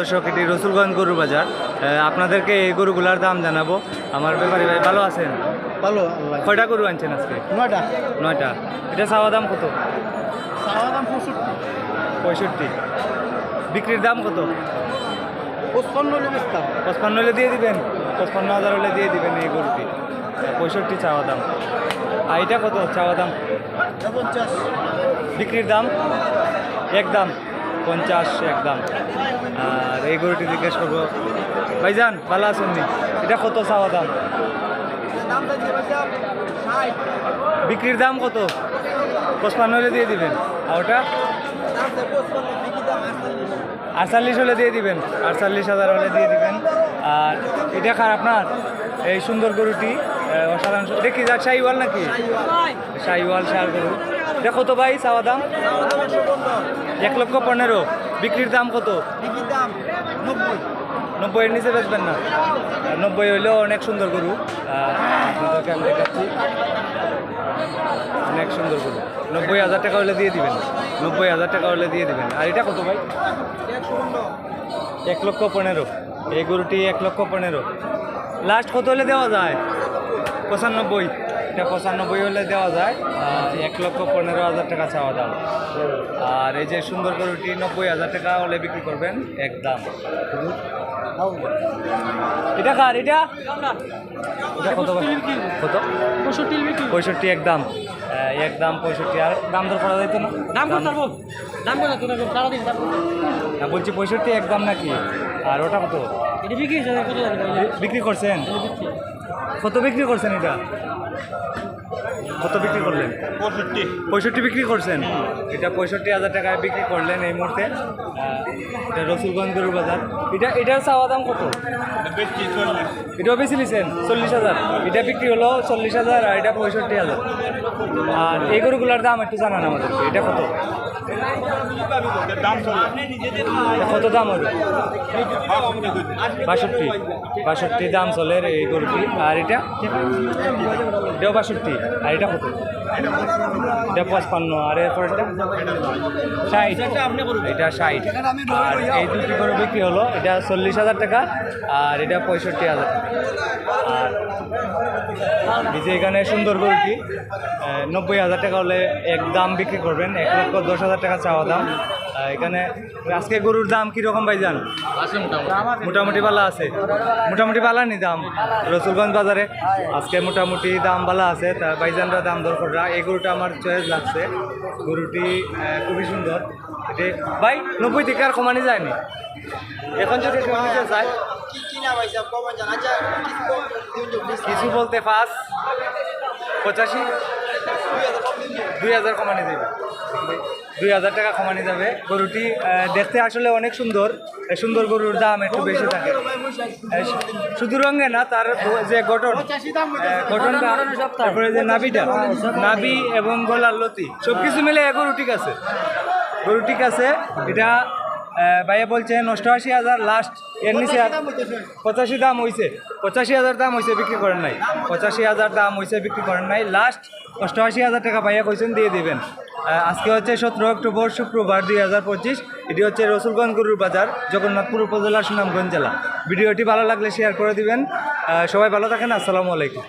দর্শক এটি রসুলগঞ্জ গরুর বাজার। আপনাদেরকে এই গরুগুলার দাম জানাব। আমার ব্যাপারী ভাই ভালো আছেন? ভালো কয়টা গরু আনছেন আজকে? নয়টা। নয়টা। এটা চাওয়া দাম কত? চাওয়া দাম পঁয়ষট্টি। পঁয়ষট্টি। বিক্রির দাম কত? পঁচপান্ন হলে বেচতাম। পঁচপান্ন হলে দিয়ে দিবেন? পঁচপান্ন হাজার হলে দিয়ে দিবেন এই গরুটি। পঁয়ষট্টি চাওয়া দাম। আর এটা কত চাওয়া দাম? পঞ্চাশ। বিক্রির দাম? একদম পঞ্চাশ একদম। আর এই গরুটি জিজ্ঞেস করব, ভাইজান, ভালো আছেন নি? এটা কত চাওয়া দাম? বিক্রির দাম কত? পঁচপান্ন হলে দিয়ে দিবেন। আর ওটা? আটচল্লিশ হলে দিয়ে দিবেন। আটচল্লিশ হাজার হলে দিয়ে দিবেন। আর এটা খারাপ আপনার? এই সুন্দর গরুটি অসাধারণ। এটা কি যাক শাহিওয়াল নাকি? শাহিওয়াল। শাল গরু। এটা কত ভাই, চাওয়া দাম? এক লক্ষ পনেরো। বিক্রির দাম কত? নব্বইয়ের নিচে বেচবেন না? নব্বই হইলেও অনেক সুন্দর গরু। অনেক সুন্দর গরু। নব্বই হাজার টাকা হলে দিয়ে দিবেন। নব্বই হাজার টাকা হলে দিয়ে দিবেন। আর এটা কত ভাই? এক লক্ষ পনেরো। এই গরুটি এক লক্ষ পনেরো। লাস্ট কত হলে দেওয়া যায়? পঁচানব্বই। এটা পঁচানব্বই হলে দেওয়া যায়। এক লক্ষ পনেরো হাজার টাকা চাওয়া দাম আর এই যে সুন্দর করে গরুটি নব্বই হাজার টাকা হলে বিক্রি করবেন এক দাম। এটা কার? এটা? এটা কত কত? পঁয়ষট্টি এক দাম। এক দাম পঁয়ষট্টি। আর দাম দর করা যাইতো না? দাম দাম না, বলছি পঁয়ষট্টি এক দাম নাকি? আর ওটা কত? বিক্রি করছেন? কত বিক্রি করছেন এটা? কত বিক্রি করলেন? পঁয়ষট্টি। পঁয়ষট্টি বিক্রি করছেন? এটা পঁয়ষট্টি হাজার টাকায় বিক্রি করলেন এই মুহূর্তে। এটা রসুলগঞ্জ গরুর বাজার। এটা এটার চাওয়া দাম কত? চল্লিশ। এটাও বেশি নিছেন? চল্লিশ হাজার। এটা বিক্রি হলো চল্লিশ হাজার আর এটা পঁয়ষট্টি হাজার। আর এই গরুগুলোর দাম একটু জানান আমাদেরকে। এটা কত? কত দাম হবে? বাষট্টি। বাষট্টি দাম চলে এই গরুটি। আর এটা? এটাও বাষট্টি। আর এটা কত? এটা পঁচপান্ন। আর এরপর এটা ষাট। এটা ষাট। আর এই দুটি গরু বিক্রি হলো, এটা চল্লিশ হাজার টাকা, আর এটা পঁয়ষট্টি হাজার আর যে এখানে সুন্দর গরুটি নব্বই হাজার টাকা হলে এক দাম বিক্রি করবেন, এক লক্ষ দশ হাজার টাকা চাওয়া দাম। এখানে আজকে গরুর দাম কীরকম ভাই যান মোটামুটি। বালা আছে? মোটামুটি বালা নি দাম? রসুলগঞ্জ বাজারে? আজকে মোটামুটি দাম বালা আছে তা ভাইজানরা দাম দর করা এই গরুটা আমার চয়েস লাগছে। গরুটি খুবই সুন্দর। এটি ভাই নব্বই থেকে আর কমানি যায়নি। এখন যদি কমন যায়। কিছু বলতে পাঁচ পঁচাশি? দুই হাজার কমানি দেবে দুই হাজার টাকা কমানি যাবে। গরুটি দেখতে আসলে অনেক সুন্দর। সুন্দর গরুর দাম একটু বেশি থাকে। শুধু রঙে না, তার যে গঠন গঠনটা, তারপরে যে নাবিটা নাবি এবং গলার লতি সব কিছু মিলে গরু ঠিক আছে। গরু ঠিক আছে। এটা ভাইয়া বলছে অষ্টআশি হাজার লাস্ট এর নিচে পঁচাশি দাম হয়েছে পঁচাশি হাজার দাম হয়েছে বিক্রি করেন নাই। পঁচাশি হাজার দাম হয়েছে বিক্রি করেন নাই। লাস্ট অষ্টআশি হাজার টাকা ভাইয়া কইছেন, দিয়ে দিবেন। আজকে হচ্ছে সতেরো অক্টোবর, শুক্রবার দুই হাজার পঁচিশ। এটি হচ্ছে রসুলগঞ্জ গরুর বাজার, জগন্নাথপুর উপজেলা সুনামগঞ্জ জেলা। ভিডিওটি ভালো লাগলে শেয়ার করে দিবেন। সবাই ভালো থাকেন, আসসালামু আলাইকুম।